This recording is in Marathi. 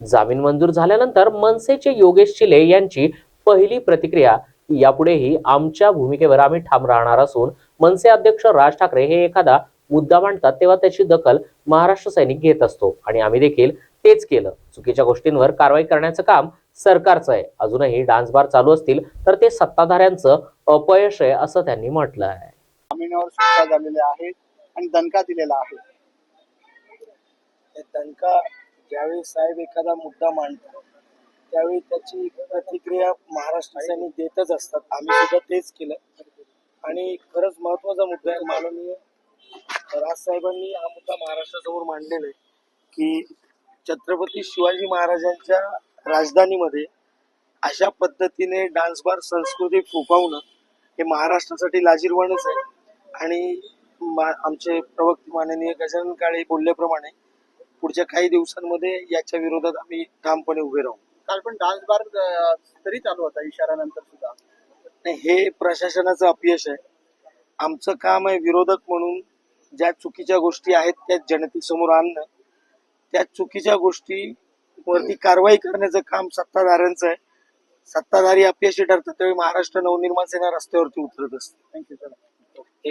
जामीन मंजूर झाल्यानंतर मनसेचे योगेश चिले यांची पहिली प्रतिक्रिया. यापुढेही आमच्या भूमिकेवर आम्ही ठाम राहणार असून मनसे अध्यक्ष राज ठाकरे हे एखादा मुद्दा मांडतात तेव्हा त्याची दखल महाराष्ट्र सैनिक घेत असतो. आणि आम्ही देखील तेच केलं. चुकीच्या गोष्टींवर कारवाई करण्याचं काम सरकारचं आहे. अजूनही डान्स बार चालू असतील तर ते सत्ताधाऱ्यांचं अपयश आहे असं त्यांनी म्हटलं आहे जामिनावर सुटका झालेल्या आहेत आणि दणका दिलेला आहे. दणका ज्यावेळी साहेब एखादा मुद्दा मांडतात त्यावेळी त्याची प्रतिक्रिया महाराष्ट्र देतच असतात. आम्ही सुद्धा तेच केलं. आणि खरंच महत्त्वाचा मुद्दा आहे माननीय राजसाहेबांनी हा मुद्दा महाराष्ट्रासमोर मांडलेला आहे की छत्रपती शिवाजी महाराजांच्या राजधानीमध्ये अशा पद्धतीने डान्स बार संस्कृती फुफावणं हे महाराष्ट्रासाठी लाजीरवाणच आहे. आणि आमचे प्रवक्ते माननीय गजानन काळे बोलल्याप्रमाणे पुढच्या काही दिवसांमध्ये याच्या विरोधात आम्ही ठामपणे उभे राहू. काल पण डान्स बार तरी चालू होता इशाऱ्यानंतर सुद्धा. नाही, हे प्रशासनाचं अपयश आहे. आमचं काम आहे विरोधक म्हणून ज्या चुकीच्या गोष्टी आहेत त्या जनतेसमोर आणणं. त्या चुकीच्या गोष्टी वरती कारवाई करण्याचं काम सत्ताधाऱ्यांचं आहे. सत्ताधारी अपयशी ठरतात त्यावेळी महाराष्ट्र नवनिर्माण सेना रस्त्यावरती उतरत असते. थँक्यू चला